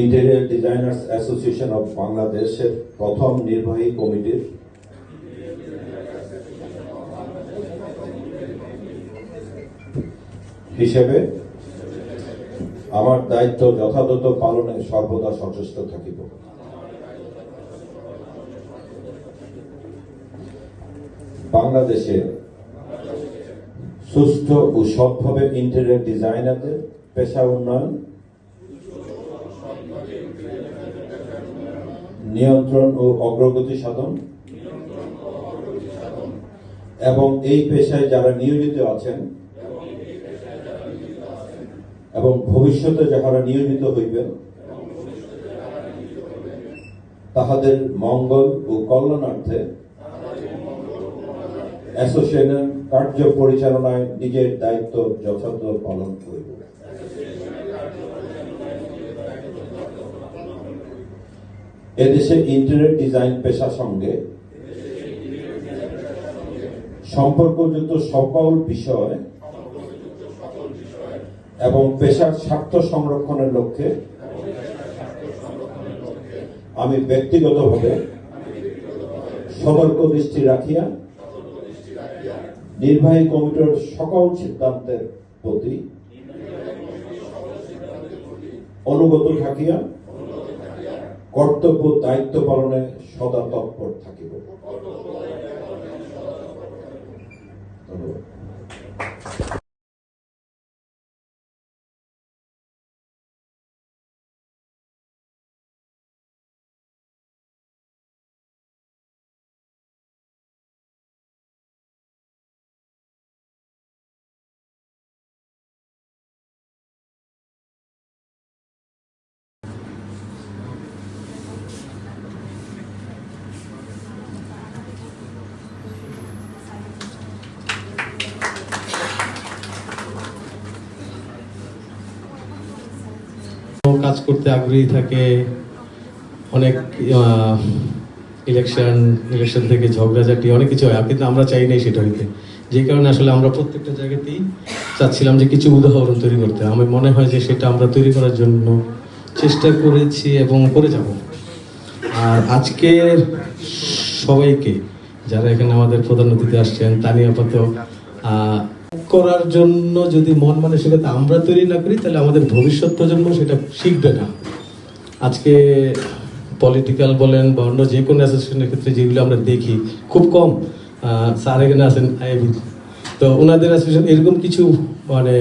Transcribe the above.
Interior designers association of বাংলাদেশের প্রথম নির্বাহী কমিটির হিসেবে আমার দায়িত্ব যথাযথ পালনে সর্বদা সচেষ্ট থাকিব। বাংলাদেশে সুস্থ ও সৎভাবে ইন্টেরিয়ার ডিজাইনারদের পেশা উন্নয়ন নিয়ন্ত্রণ ও অগ্রগতি সাধন। এবং এই পেশায় যারা নিয়োজিত আছেন, এবং ভবিষ্যতে যাহারা নিয়োজিত হইবেন, তাহাদের মঙ্গল ও কল্যাণার্থে অ্যাসোসিয়েশনের কার্য পরিচালনায় নিজের দায়িত্ব যথাযথ পালন করিব। এদেশে ইন্টেরিয়র ডিজাইন পেশার সঙ্গে সম্পর্কযুক্ত সকল বিষয় এবং পেশার স্বার্থ সংরক্ষণের লক্ষ্যে আমি ব্যক্তিগতভাবে সতর্ক দৃষ্টি রাখিয়া নির্বাহী কমিটির সকল সিদ্ধান্তের প্রতি অনুগত থাকিয়া কর্তব্য দায়িত্ব পালনে সদা তৎপর থাকিব। কাজ করতে আগ্রহী থাকে অনেক ইলেকশন ইলেকশন থেকে ঝগড়াঝাটি অনেক কিছু হয় কিন্তু আমরা চাই নাই সেটা হইতে। যে কারণে আসলে আমরা প্রত্যেকটা জায়গাতেই চাচ্ছিলাম যে কিছু উদাহরণ তৈরি করতে। আমার মনে হয় যে সেটা আমরা তৈরি করার জন্য চেষ্টা করেছি এবং করে যাব। আর আজকের সবাইকে যারা এখানে আমাদের প্রধান অতিথি আসছেন আপাতত আহ, করার জন্য যদি মন মানসিকতা আমরা তৈরি না করি, তাহলে আমাদের ভবিষ্যৎ প্রজন্ম সেটা শিখবে না। আজকে পলিটিক্যাল বলেন বা অন্য যে কোনো অ্যাসোসিয়েশনের ক্ষেত্রে যেগুলো আমরা দেখি, খুব কম স্যার এখানে আছেন আইবি তো ওনাদের অ্যাসোসিয়েশন এরকম কিছু মানে